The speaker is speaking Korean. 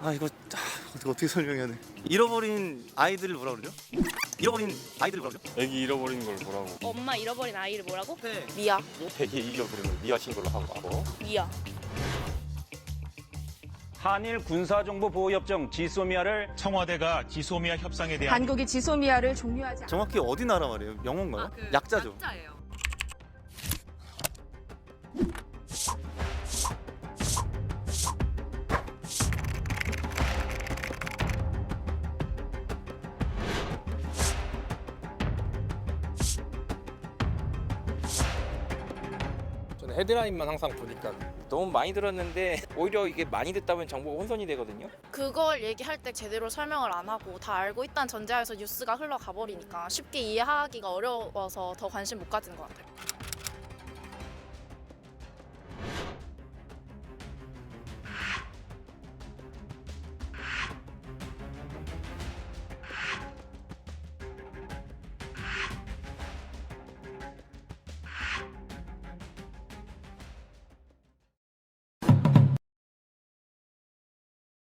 아 이거 아, 어떻게, 설명해야 돼? 잃어버린 아이들을 뭐라 그러죠? 잃어버린 아이들을 뭐라 그러죠? 애기 잃어버린 걸 뭐라고? 엄마 잃어버린 아이를 뭐라고? 네. 미아. 되게 걸 미아신 걸로 하고 하고 미아. 한일 군사정보보호협정 지소미아를 청와대가 지소미아 협상에 대한 한국이 지소미아를 종료하지 않 정확히 어디 나라 말이에요? 영어인가요? 약자죠. 약자예요. 헤드라인만 항상 보니까 너무 많이 들었는데 오히려 이게 많이 듣다 보면 정보가 혼선이 되거든요. 그걸 얘기할 때 제대로 설명을 안 하고 다 알고 있다는 전제하에서 뉴스가 흘러가 버리니까 쉽게 이해하기가 어려워서 더 관심 못 가지는 것 같아요.